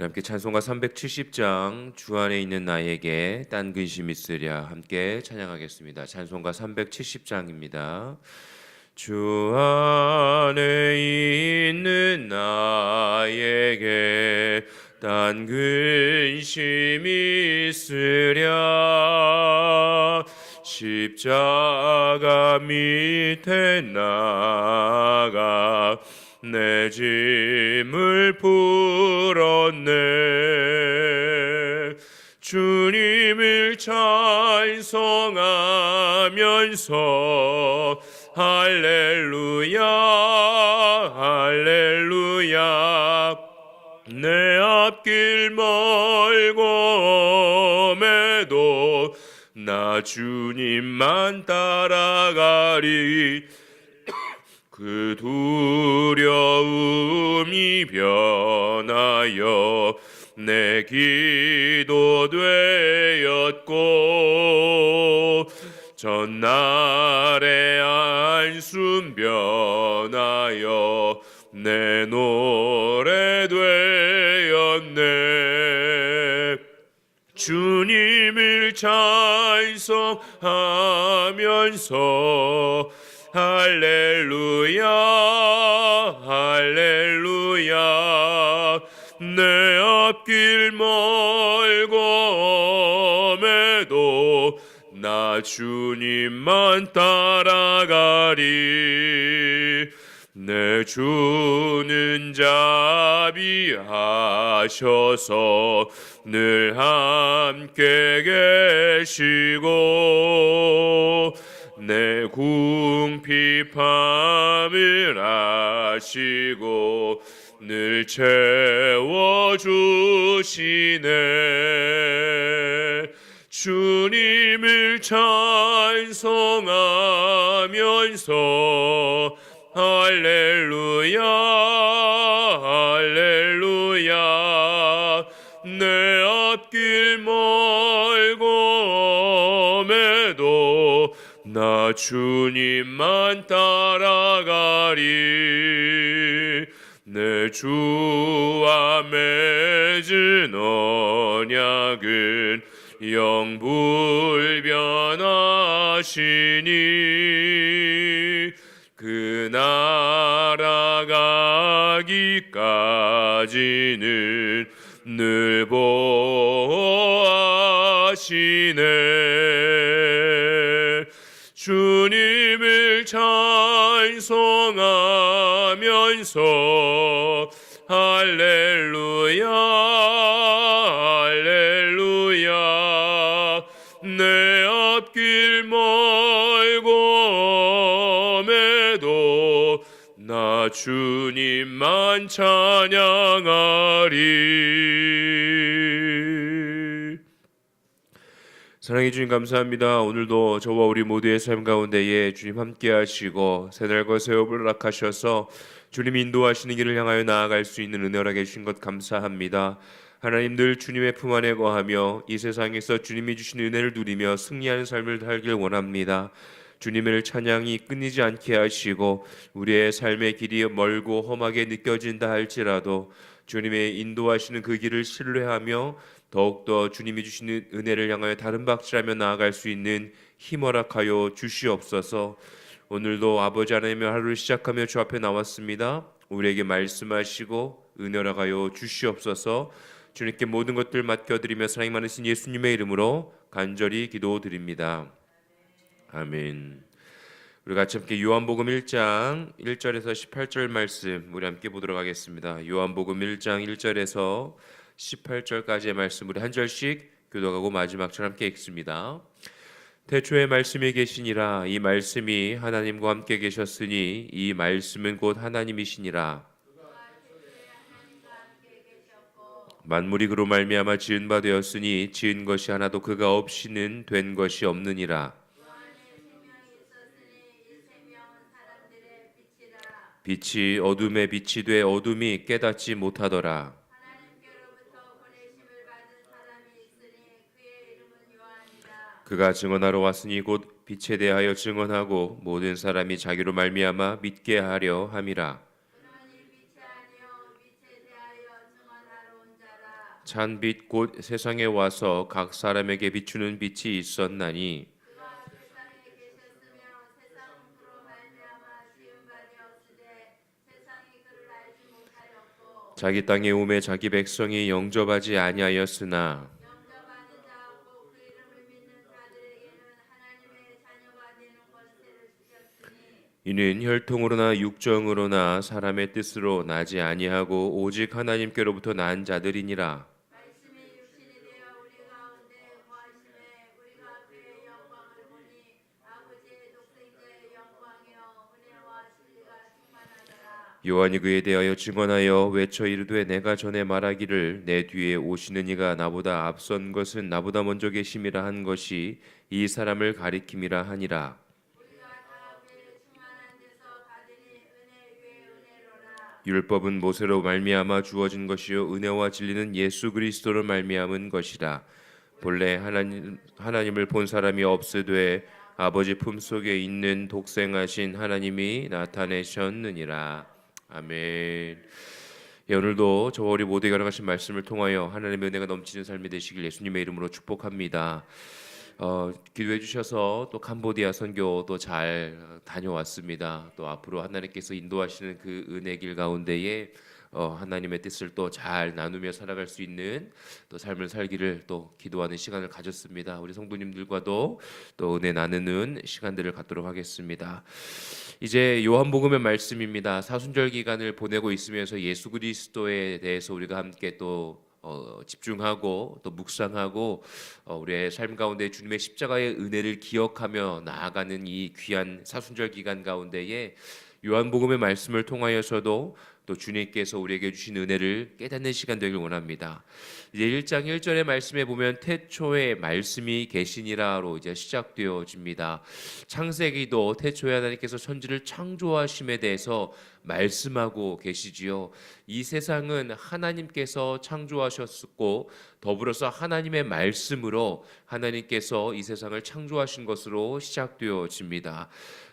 함께 찬송가 370장 주 안에 있는 나에게 딴 근심 있으랴 함께 찬양하겠습니다. 찬송가 370장입니다. 주 안에 있는 나에게 딴 근심 있으랴 십자가 밑에 나가 내 짐을 풀었네. 주님을 찬송하면서 할렐루야 할렐루야. 내 앞길 멀고 매도 나 주님만 따라가리 그 두려움이 변하여 내 기도 되었고 전날의 안숨 변하여 내 노래 되었네. 주님을 찬송하면서 할렐루야 할렐루야. 내 앞길 멀고 매도 나 주님만 따라가리. 내 주는 자비하셔서 늘 함께 계시고 내 궁핍함을 아시고 늘 채워주시네. 주님을 찬송하면서 할렐루야 나 주님만 따라가리. 내 주와 맺은 언약은 영불변하시니 그 나라 가기까지는 늘 보호하시네 찬송하면서 할렐루야 할렐루야. 내 앞길 멀고 매도 나 주님만 찬양하리 사랑해 주님 감사합니다. 오늘도 저와 우리 모두의 삶 가운데에 주님 함께 하시고 새날과 새업을 락하셔서 주님 인도하시는 길을 향하여 나아갈 수 있는 은혜를 주신 것 감사합니다. 하나님 늘 주님의 품 안에 거하며 이 세상에서 주님이 주신 은혜를 누리며 승리하는 삶을 살길 원합니다. 주님을 찬양이 끊이지 않게 하시고 우리의 삶의 길이 멀고 험하게 느껴진다 할지라도 주님의 인도하시는 그 길을 신뢰하며 더욱더 주님이 주시는 은혜를 향하여 다른 박질하며 나아갈 수 있는 힘 허락하여 주시옵소서. 오늘도 아버지 하나님의 하루를 시작하며 주 앞에 나왔습니다. 우리에게 말씀하시고 은혜 허락하여 주시옵소서. 주님께 모든 것들 맡겨드리며 사랑이 많으신 예수님의 이름으로 간절히 기도드립니다. 아멘. 우리 같이 함께 요한복음 1장 1절에서 18절 말씀 우리 함께 보도록 하겠습니다. 요한복음 1장 1절에서 18절까지의 말씀 우리 한 절씩 교독하고 마지막 절 함께 읽습니다. 태초에 말씀이 계시니라. 이 말씀이 하나님과 함께 계셨으니 이 말씀은 곧 하나님이시니라. 만물이 그로 말미암아 지은 바 되었으니 지은 것이 하나도 그가 없이는 된 것이 없느니라. 빛이 어둠에 빛이 돼 어둠이 깨닫지 못하더라 그가 증언하러 왔으니 곧 빛에 대하여 증언하고 모든 사람이 자기로 말미암아 믿게 하려 함이라. 찬 빛 곧 세상에 와서 각 사람에게 비추는 빛이 있었나니. 자기 땅에 오매 자기 백성이 영접하지 아니하였으나 이는 혈통으로나 육정으로나 사람의 뜻으로 나지 아니하고 오직 하나님께로부터 난 자들이니라. 요한이 그에 대하여 증언하여 외쳐 이르되 내가 전에 말하기를 내 뒤에 오시는 이가 나보다 앞선 것은 나보다 먼저 계심이라 한 것이 이 사람을 가리킴이라 하니라 율법은 모세로 말미암아 주어진 것이요 은혜와 진리는 예수 그리스도로 말미암은 것이라 본래 하나님 하나님을 본 사람이 없으되 아버지 품속에 있는 독생하신 하나님이 나타내셨느니라 아멘. 예, 오늘도 저와 우리 모두에게 허락하신 말씀을 통하여 하나님의 은혜가 넘치는 삶이 되시길 예수님의 이름으로 축복합니다. 어, 기도해 주셔서 또 캄보디아 선교도 잘 다녀왔습니다. 또 앞으로 하나님께서 인도하시는 그 은혜 길 가운데에 어, 하나님의 뜻을 또 잘 나누며 살아갈 수 있는 또 삶을 살기를 또 기도하는 시간을 가졌습니다. 우리 성도님들과도 또 은혜 나누는 시간들을 갖도록 하겠습니다. 이제 요한복음의 말씀입니다. 사순절 기간을 보내고 있으면서 예수 그리스도에 대해서 우리가 함께 또 어, 집중하고 또 묵상하고 어, 우리의 삶 가운데 주님의 십자가의 은혜를 기억하며 나아가는 이 귀한 사순절 기간 가운데에 요한복음의 말씀을 통하여서도 또 주님께서 우리에게 주신 은혜를 깨닫는 시간 되길 원합니다. 이제 1장 1절의 말씀에 보면 태초에 말씀이 계시니라로 이제 시작되어집니다. 창세기도 태초에 하나님께서 천지를 창조하심에 대해서 말씀하고 계시지요. 이 세상은 하나님께서 창조하셨고 더불어서 하나님의 말씀으로 하나님께서 이 세상을 창조하신 것으로 시작되어집니다.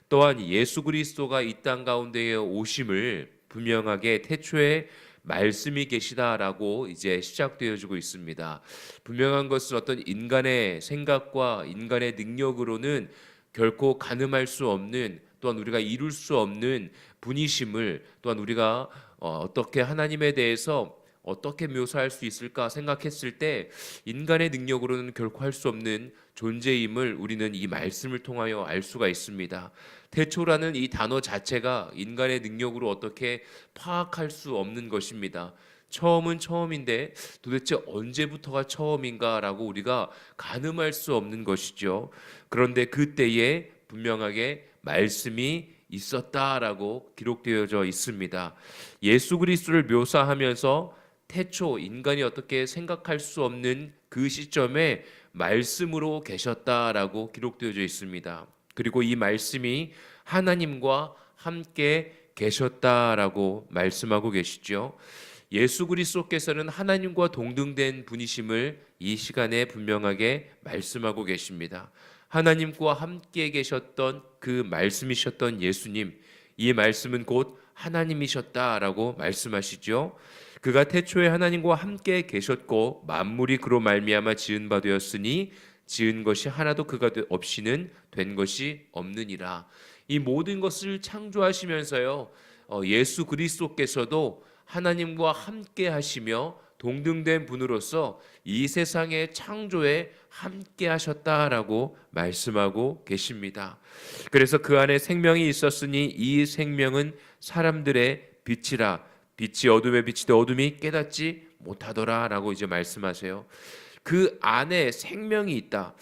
또한 예수 그리스도가 이 땅 가운데에 오심을 분명하게 태초에 말씀이 계시다라고 이제 시작되어지고 있습니다. 분명한 것은 어떤 인간의 생각과 인간의 능력으로는 결코 가늠할 수 없는 또한 우리가 이룰 수 없는 분이심을 또한 우리가 어, 어떻게 하나님에 대해서 어떻게 묘사할 수 있을까 생각했을 때 인간의 능력으로는 결코 할 수 없는 존재임을 우리는 이 말씀을 통하여 알 수가 있습니다. 태초라는 이 단어 자체가 인간의 능력으로 어떻게 파악할 수 없는 것입니다. 처음은 처음인데 도대체 언제부터가 처음인가라고 우리가 가늠할 수 없는 것이죠. 그런데 그때에 분명하게 말씀이 있었다라고 기록되어져 있습니다. 예수 그리스도를 묘사하면서 태초 인간이 어떻게 생각할 수 없는 그 시점에 말씀으로 계셨다라고 기록되어져 있습니다. 그리고 이 말씀이 하나님과 함께 계셨다라고 말씀하고 계시죠. 예수 그리스도께서는 하나님과 동등된 분이심을 이 시간에 분명하게 말씀하고 계십니다. 하나님과 함께 계셨던 그 말씀이셨던 예수님, 이 말씀은 곧 하나님이셨다라고 말씀하시죠. 그가 태초에 하나님과 함께 계셨고 만물이 그로 말미암아 지은 바 되었으니 지은 것이 하나도 그가 없이는 된 것이 없느니라. 이 모든 것을 창조하시면서요. 어, 예수 그리스도께서도 하나님과 함께 하시며 동등된 분으로서 이 세상의 창조에 함께 하셨다라고 말씀하고 계십니다. 그래서 그 안에 생명이 있었으니 이 생명은 사람들의 빛이라 빛이 어둠에 비치되 어둠이 깨닫지 못하더라라고 이제 말씀하세요. 그 안에 생명이 있다.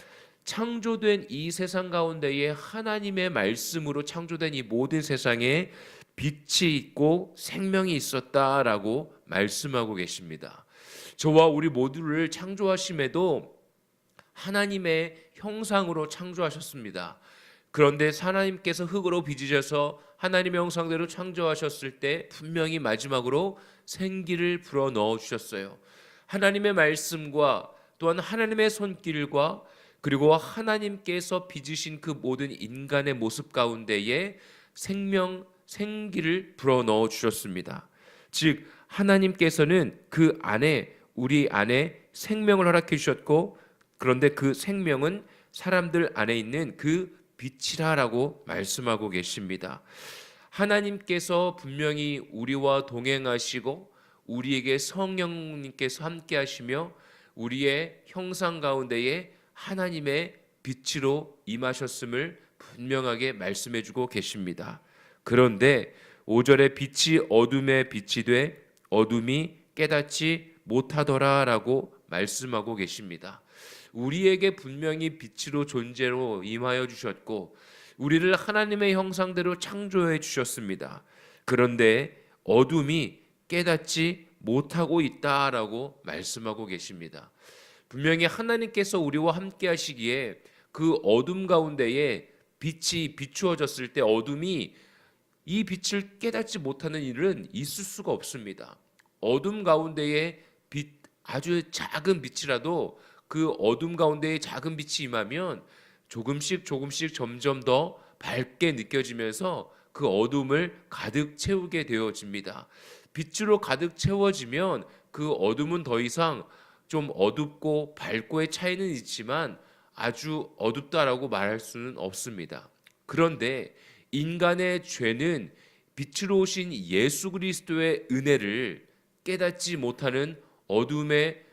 창조된 이 세상 가운데에 하나님의 말씀으로 창조된 이 모든 세상에 빛이 있고 생명이 있었다라고 말씀하고 계십니다. 저와 우리 모두를 창조하심에도 하나님의 형상으로 창조하셨습니다. 그런데 하나님께서 흙으로 빚으셔서 하나님의 형상대로 창조하셨을 때 분명히 마지막으로 생기를 불어 넣어 주셨어요. 하나님의 말씀과 또한 하나님의 손길과 그리고 하나님께서 빚으신 그 모든 인간의 모습 가운데에 생명 생기를 불어 넣어 주셨습니다. 즉 하나님께서는 그 안에 우리 안에 생명을 허락해 주셨고 그런데 그 생명은 사람들 안에 있는 그 빛이라라고 말씀하고 계십니다. 하나님께서 분명히 우리와 동행하시고 우리에게 성령님께서 함께 하시며 우리의 형상 가운데에 하나님의 빛으로 임하셨음을 분명하게 말씀해 주고 계십니다. 그런데 5절에 빛이 어둠에 빛이 돼 어둠이 깨닫지 못하더라라고 말씀하고 계십니다. 우리에게 분명히 빛으로 존재로 임하여 주셨고 우리를 하나님의 형상대로 창조해 주셨습니다. 그런데 어둠이 깨닫지 못하고 있다라고 말씀하고 계십니다. 분명히 하나님께서 우리와 함께 하시기에 그 어둠 가운데에 빛이 비추어졌을 때 어둠이 이 빛을 깨닫지 못하는 일은 있을 수가 없습니다. 어둠 가운데에 빛 아주 작은 빛이라도 그 어둠 가운데에 작은 빛이 임하면 조금씩 조금씩 점점 더 밝게 느껴지면서 그 어둠을 가득 채우게 되어집니다. 빛으로 가득 채워지면 그 어둠은 더 이상 좀 어둡고 밝고의 차이는 있지만 아주 어둡다라고 말할 수는 없습니다. 그런데 인간의 죄는 빛으로 오신 예수 그리스도의 은혜를 깨닫지 못하는 어둠의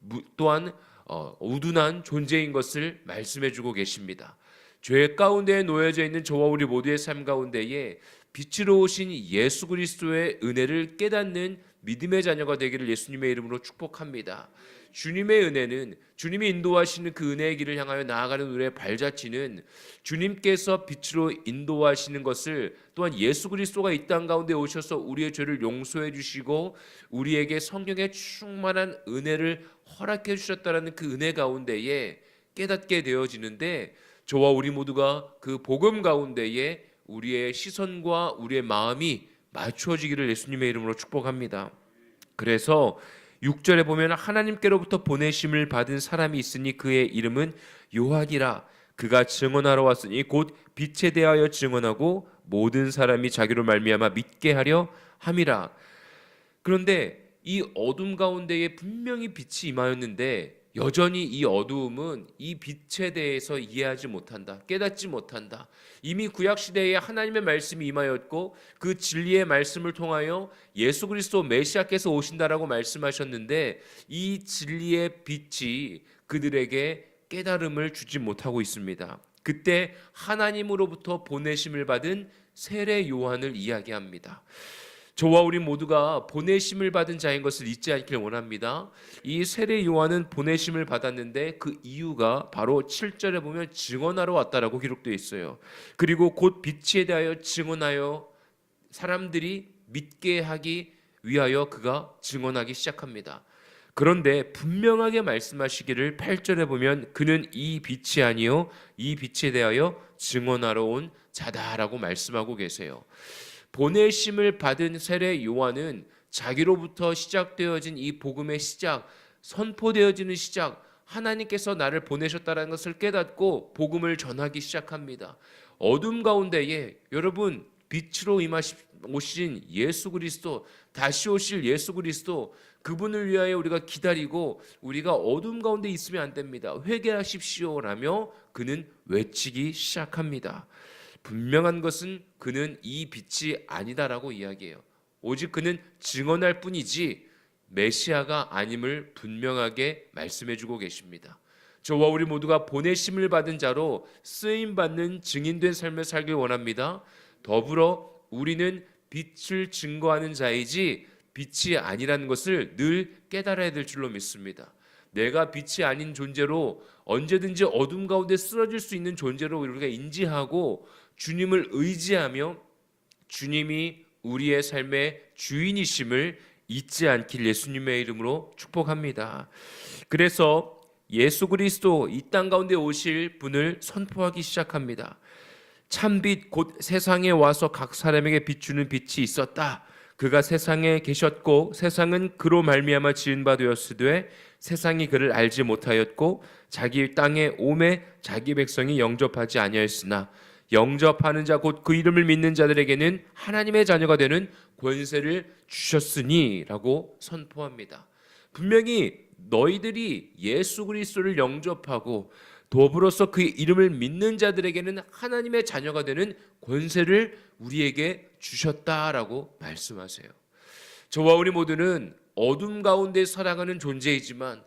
무- 또한 어, 우둔한 존재인 것을 말씀해주고 계십니다. 죄 가운데에 놓여져 있는 저와 우리 모두의 삶 가운데에 빛으로 오신 예수 그리스도의 은혜를 깨닫는 믿음의 자녀가 되기를 예수님의 이름으로 축복합니다. 주님의 은혜는 주님이 인도하시는 그 은혜의 길을 향하여 나아가는 우리의 발자취는 주님께서 빛으로 인도하시는 것을 또한 예수 그리스도가 이 땅 가운데 오셔서 우리의 죄를 용서해 주시고 우리에게 성령의 충만한 은혜를 허락해 주셨다라는 그 은혜 가운데에 깨닫게 되어지는데 저와 우리 모두가 그 복음 가운데에 우리의 시선과 우리의 마음이 맞추어지기를 예수님의 이름으로 축복합니다. 그래서 6절에 보면 하나님께로부터 보내심을 받은 사람이 있으니 그의 이름은 요한이라 그가 증언하러 왔으니 곧 빛에 대하여 증언하고 모든 사람이 자기로 말미암아 믿게 하려 함이라. 그런데 이 어둠 가운데에 분명히 빛이 임하였는데 여전히 이 어두움은 이 빛에 대해서 이해하지 못한다. 깨닫지 못한다. 이미 구약 시대에 하나님의 말씀이 임하였고 그 진리의 말씀을 통하여 예수 그리스도 메시아께서 오신다라고 말씀하셨는데 이 진리의 빛이 그들에게 깨달음을 주지 못하고 있습니다. 그때 하나님으로부터 보내심을 받은 세례 요한을 이야기합니다. 저와 우리 모두가 보내심을 받은 자인 것을 잊지 않기를 원합니다. 이 세례 요한은 보내심을 받았는데 그 이유가 바로 7절에 보면 증언하러 왔다라고 기록되어 있어요. 그리고 곧 빛에 대하여 증언하여 사람들이 믿게 하기 위하여 그가 증언하기 시작합니다. 그런데 분명하게 말씀하시기를 8절에 보면 그는 이 빛이 아니요 이 빛에 대하여 증언하러 온 자다라고 말씀하고 계세요. 보내심을 받은 세례 요한은 자기로부터 시작되어진 이 복음의 시작, 선포되어지는 시작, 하나님께서 나를 보내셨다는 것을 깨닫고 복음을 전하기 시작합니다. 어둠 가운데에 여러분 빛으로 임하신 예수 그리스도 다시 오실 예수 그리스도 그분을 위하여 우리가 기다리고 우리가 어둠 가운데 있으면 안 됩니다. 회개하십시오라며 그는 외치기 시작합니다. 분명한 것은 그는 이 빛이 아니다라고 이야기해요. 오직 그는 증언할 뿐이지 메시아가 아님을 분명하게 말씀해 주고 계십니다. 저와 우리 모두가 보내심을 받은 자로 쓰임 받는 증인된 삶을 살길 원합니다. 더불어 우리는 빛을 증거하는 자이지 빛이 아니라는 것을 늘 깨달아야 될 줄로 믿습니다. 내가 빛이 아닌 존재로 언제든지 어둠 가운데 쓰러질 수 있는 존재로 우리가 인지하고 주님을 의지하며 주님이 우리의 삶의 주인이심을 잊지 않길 예수님의 이름으로 축복합니다. 그래서 예수 그리스도 이 땅 가운데 오실 분을 선포하기 시작합니다. 참빛 곧 세상에 와서 각 사람에게 비추는 빛이 있었다. 그가 세상에 계셨고 세상은 그로 말미암아 지은 바 되었으되 세상이 그를 알지 못하였고 자기 땅에 오매 자기 백성이 영접하지 아니하였으나 영접하는 자 곧 그 이름을 믿는 자들에게는 하나님의 자녀가 되는 권세를 주셨으니라고 선포합니다. 분명히 너희들이 예수 그리스도를 영접하고 더불어서 그의 이름을 믿는 자들에게는 하나님의 자녀가 되는 권세를 우리에게 주셨다라고 말씀하세요. 저와 우리 모두는 어둠 가운데 살아가는 존재이지만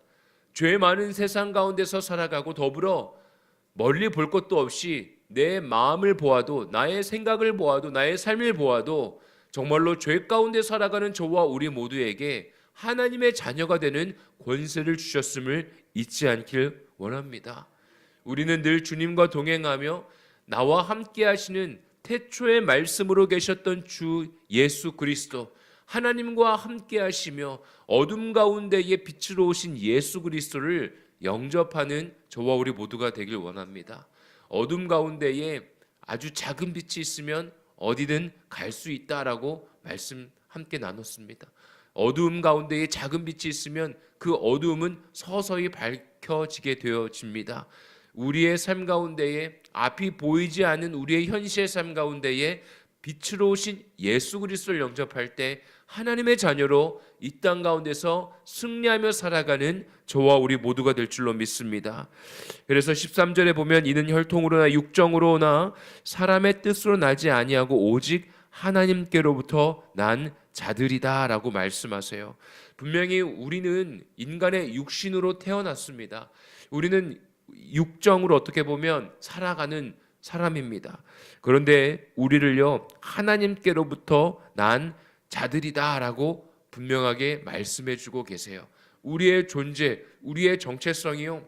죄 많은 세상 가운데서 살아가고 더불어 멀리 볼 것도 없이 내 마음을 보아도 나의 생각을 보아도 나의 삶을 보아도 정말로 죄 가운데 살아가는 저와 우리 모두에게 하나님의 자녀가 되는 권세를 주셨음을 잊지 않길 원합니다. 우리는 늘 주님과 동행하며 나와 함께 하시는 태초의 말씀으로 계셨던 주 예수 그리스도 하나님과 함께 하시며 어둠 가운데에 빛으로 오신 예수 그리스도를 영접하는 저와 우리 모두가 되길 원합니다. 어둠 가운데에 아주 작은 빛이 있으면 어디든 갈 수 있다라고 말씀 함께 나눴습니다. 어두움 가운데에 작은 빛이 있으면 그 어두움은 서서히 밝혀지게 되어집니다. 우리의 삶 가운데에 앞이 보이지 않는 우리의 현실의 삶 가운데에 빛으로 오신 예수 그리스도를 영접할 때 하나님의 자녀로 이 땅 가운데서 승리하며 살아가는 저와 우리 모두가 될 줄로 믿습니다. 그래서 13절에 보면 이는 혈통으로나 육정으로나 사람의 뜻으로 나지 아니하고 오직 하나님께로부터 난 자들이다라고 말씀하세요. 분명히 우리는 인간의 육신으로 태어났습니다. 우리는 육정으로 어떻게 보면 살아가는 사람입니다. 그런데 우리를요 하나님께로부터 난 자들이다라고 분명하게 말씀해 주고 계세요. 우리의 존재, 우리의 정체성이요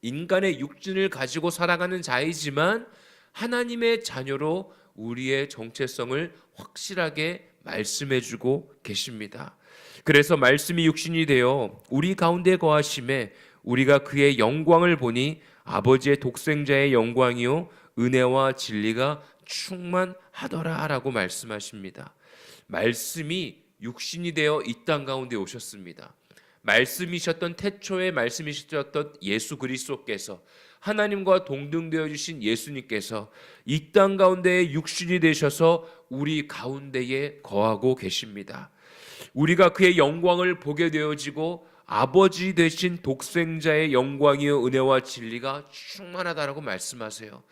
인간의 육신을 가지고 살아가는 자이지만 하나님의 자녀로 우리의 정체성을 확실하게 말씀해 주고 계십니다. 그래서 말씀이 육신이 되어 우리 가운데 거하심에 우리가 그의 영광을 보니 아버지의 독생자의 영광이요 은혜와 진리가 충만하더라라고 말씀하십니다. 말씀이 육신이 되어 이 땅 가운데 오셨습니다. 말씀이셨던 태초의 말씀이셨던 예수 그리스도께서 하나님과 동등되어 주신 예수님께서 이 땅 가운데에 육신이 되셔서 우리 가운데에 거하고 계십니다. 우리가 그의 영광을 보게 되어지고 아버지 되신 독생자의 영광이요 은혜와 진리가 충만하다라고 말씀하세요.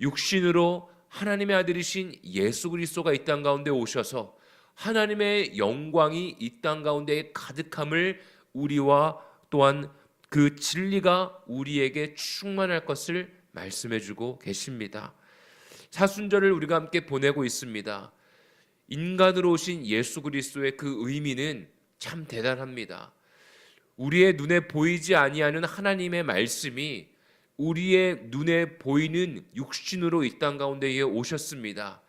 육신으로 하나님의 아들이신 예수 그리스도가 이 땅 가운데 오셔서 하나님의 영광이 이 땅 가운데 가득함을 우리와 또한 그 진리가 우리에게 충만할 것을 말씀해 주고 계십니다. 사순절을 우리가 함께 보내고 있습니다. 인간으로 오신 예수 그리스도의 그 의미는 참 대단합니다. 우리의 눈에 보이지 아니하는 하나님의 말씀이 우리의 눈에 보이는 육신으로 이 땅 가운데에 오셨습니다.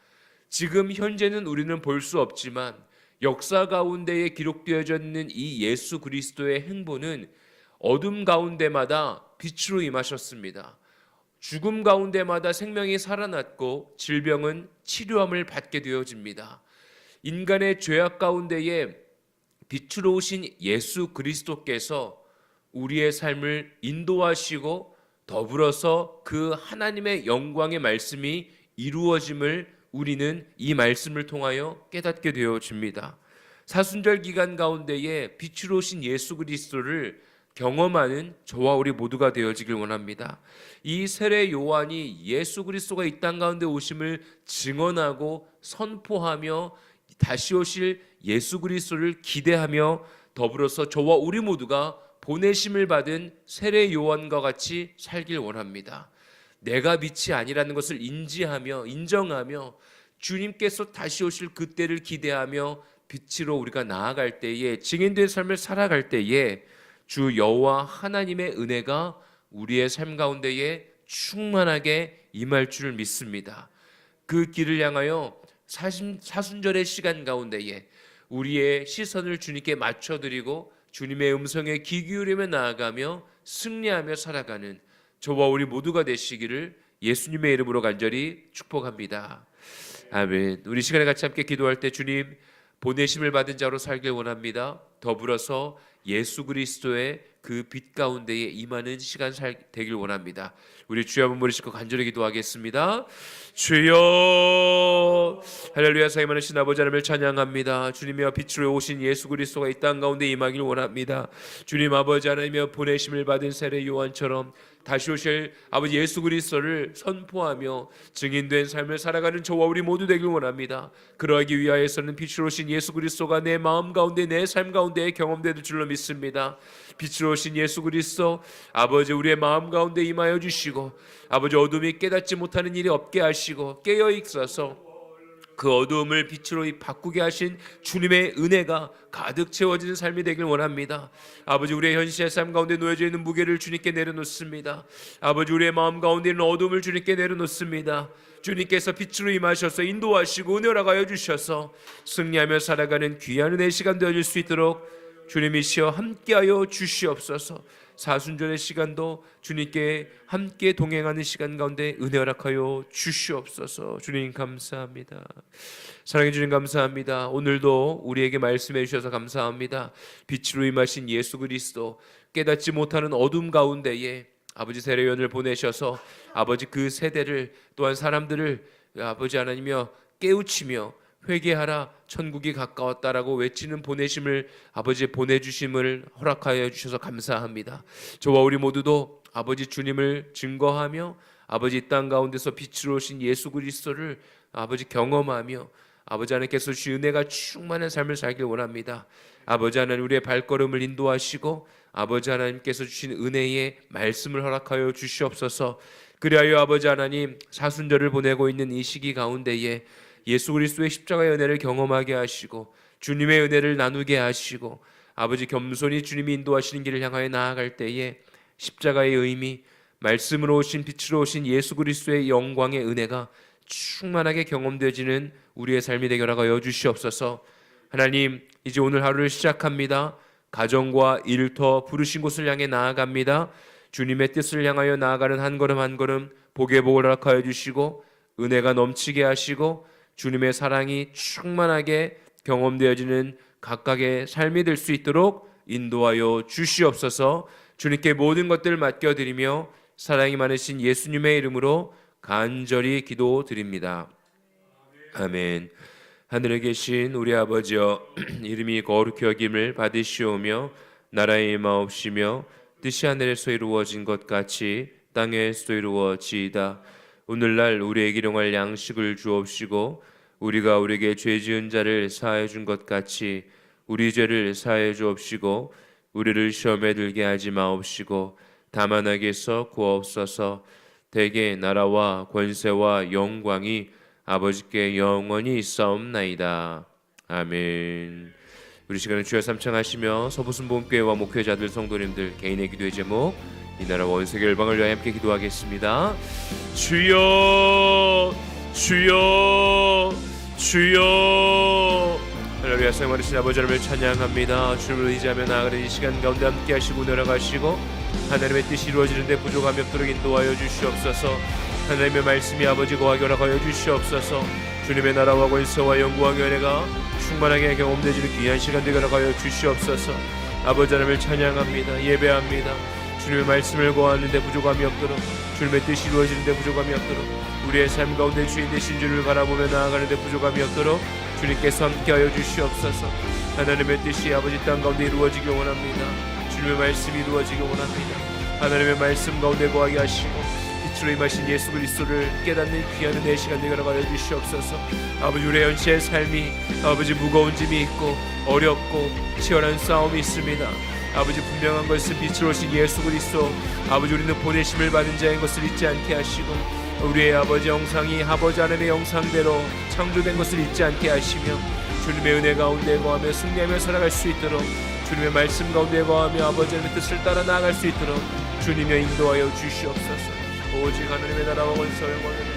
지금 현재는 우리는 볼 수 없지만 역사 가운데에 기록되어져 있는 이 예수 그리스도의 행보는 어둠 가운데마다 빛으로 임하셨습니다. 죽음 가운데마다 생명이 살아났고 질병은 치료함을 받게 되어집니다. 인간의 죄악 가운데에 빛으로 오신 예수 그리스도께서 우리의 삶을 인도하시고 더불어서 그 하나님의 영광의 말씀이 이루어짐을 우리는 이 말씀을 통하여 깨닫게 되어집니다. 사순절 기간 가운데에 빛으로 오신 예수 그리스도를 경험하는 저와 우리 모두가 되어지길 원합니다. 이 세례 요한이 예수 그리스도가 이 땅 가운데 오심을 증언하고 선포하며 다시 오실 예수 그리스도를 기대하며 더불어서 저와 우리 모두가 보내심을 받은 세례 요한과 같이 살길 원합니다. 내가 빛이 아니라는 것을 인지하며 인정하며 주님께서 다시 오실 그때를 기대하며 빛으로 우리가 나아갈 때에 증인된 삶을 살아갈 때에 주 여호와 하나님의 은혜가 우리의 삶 가운데에 충만하게 임할 줄 믿습니다. 그 길을 향하여 사순절의 시간 가운데에 우리의 시선을 주님께 맞춰드리고 주님의 음성에 귀 기울이며 나아가며 승리하며 살아가는 저와 우리 모두가 되시기를 예수님의 이름으로 간절히 축복합니다. 아멘. 우리 시간에 같이 함께 기도할 때 주님 보내심을 받은 자로 살길 원합니다. 더불어서 예수 그리스도의 그 빛 가운데에 임하는 시간 살 되길 원합니다. 우리 주여 한번 부르시고 간절히 기도하겠습니다. 주여 할렐루야 사임하신 아버지 하나님을 찬양합니다. 주님이여 빛으로 오신 예수 그리스도가 이 땅 가운데 임하길 원합니다. 주님 아버지 하나님이여 보내심을 받은 세례 요한처럼 다시 오실 아버지 예수 그리스도를 선포하며 증인된 삶을 살아가는 저와 우리 모두 되길 원합니다. 그러하기 위하여서는 빛으로 오신 예수 그리스도가 내 마음 가운데 내 삶 가운데 경험될 줄로 믿습니다. 빛으로 오신 예수 그리스도 아버지 우리의 마음 가운데 임하여 주시고 아버지 어둠이 깨닫지 못하는 일이 없게 하시고 깨어 있어서 그 어두움을 빛으로 바꾸게 하신 주님의 은혜가 가득 채워지는 삶이 되길 원합니다. 아버지 우리의 현실의 삶 가운데 놓여져 있는 무게를 주님께 내려놓습니다. 아버지 우리의 마음 가운데 있는 어둠을 주님께 내려놓습니다. 주님께서 빛으로 임하셔서 인도하시고 은혜라가여 주셔서 승리하며 살아가는 귀한 은혜 시간 되어질 수 있도록 주님이시여 함께하여 주시옵소서. 사순절의 시간도 주님께 함께 동행하는 시간 가운데 은혜 허락하여 주시옵소서. 주님 감사합니다. 사랑해 주님 감사합니다. 오늘도 우리에게 말씀해 주셔서 감사합니다. 빛으로 임하신 예수 그리스도 깨닫지 못하는 어둠 가운데에 아버지 세례연을 보내셔서 아버지 그 세대를 또한 사람들을 아버지 하나님이여 깨우치며 회개하라 천국이 가까웠다라고 외치는 보내심을 아버지 보내주심을 허락하여 주셔서 감사합니다. 저와 우리 모두도 아버지 주님을 증거하며 아버지 이땅 가운데서 빛으로 오신 예수 그리스도를 아버지 경험하며 아버지 하나님께서 주신 은혜가 충만한 삶을 살길 원합니다. 아버지 하나님 우리의 발걸음을 인도하시고 아버지 하나님께서 주신 은혜의 말씀을 허락하여 주시옵소서. 그리하여 아버지 하나님 사순절을 보내고 있는 이 시기 가운데에 예수 그리스도의 십자가의 은혜를 경험하게 하시고 주님의 은혜를 나누게 하시고 아버지 겸손히 주님이 인도하시는 길을 향하여 나아갈 때에 십자가의 의미 말씀으로 오신 빛으로 오신 예수 그리스도의 영광의 은혜가 충만하게 경험되어지는 우리의 삶이 되게라고 주시옵소서. 하나님 이제 오늘 하루를 시작합니다. 가정과 일터 부르신 곳을 향해 나아갑니다. 주님의 뜻을 향하여 나아가는 한 걸음 한 걸음 복의 복을 허락하여 주시고 은혜가 넘치게 하시고 주님의 사랑이 충만하게 경험되어지는 각각의 삶이 될 수 있도록 인도하여 주시옵소서. 주님께 모든 것들을 맡겨드리며 사랑이 많으신 예수님의 이름으로 간절히 기도드립니다. 아멘. 하늘에 계신 우리 아버지여 이름이 거룩히 여김을 받으시오며 나라의 임하옵시며 뜻이 하늘에서 이루어진 것 같이 땅에서도 이루어지이다. 오늘날 우리에게 일용할 양식을 주옵시고 우리가 우리에게 죄 지은 자를 사하여 준것 같이 우리 죄를 사하여 주옵시고 우리를 시험에 들게 하지 마옵시고 다만 악에서 구하옵소서 대개 나라와 권세와 영광이 아버지께 영원히 있사옵나이다. 아멘. 우리 시간은 주여 삼창하시며 서부순 보험교회와 목회자들 성도님들 개인의 기도의 제목 이 나라 원세계 열방을 위하여 함께 기도하겠습니다. 주여 주여 주여. 할렐루야 사랑하신 아버지 하나님을 찬양합니다. 주를 의지하며 나아가는 이 시간 가운데 함께 하시고 내려가시고 하나님의 뜻이 이루어지는데 부족함이 없도록 인도하여 주시옵소서. 하나님의 말씀이 아버지 거하게 허락하여 주시옵소서. 주님의 나라와 권세와 영광의 은혜가 충만하게 경험되지는 귀한 시간 되게 허락하여 주시옵소서. 아버지 하나님을 찬양합니다. 예배합니다 주님의 말씀을 고하는데 부족함이 없도록 주님의 뜻이 이루어지는데 부족함이 없도록 우리의 삶 가운데 주인 되신 주를 바라보며 나아가는데 부족함이 없도록 주님께서 함께하여 주시옵소서. 하나님의 뜻이 아버지 땅 가운데 이루어지기 원합니다. 주님의 말씀이 이루어지기 원합니다. 하나님의 말씀 가운데 거하게 하시고 빛으로 임하신 예수 그리스도를 깨닫는 귀한 은혜의 시간 되게 하여 주시옵소서. 아버지 우리의 현실의 삶이 아버지 무거운 짐이 있고 어렵고 치열한 싸움이 있습니다 아버지 분명한 것은 빛으로 오신 예수 그리스도 아버지 우리는 보내심을 받은 자인 것을 잊지 않게 하시고 우리의 아버지 영상이 아버지 하나님의 영상대로 창조된 것을 잊지 않게 하시며 주님의 은혜 가운데 거하며 승리하며 살아갈 수 있도록 주님의 말씀 가운데 거하며 아버지 하나님의 뜻을 따라 나아갈 수 있도록 주님의 인도하여 주시옵소서. 오직 하나님의 나라와 원서 영원을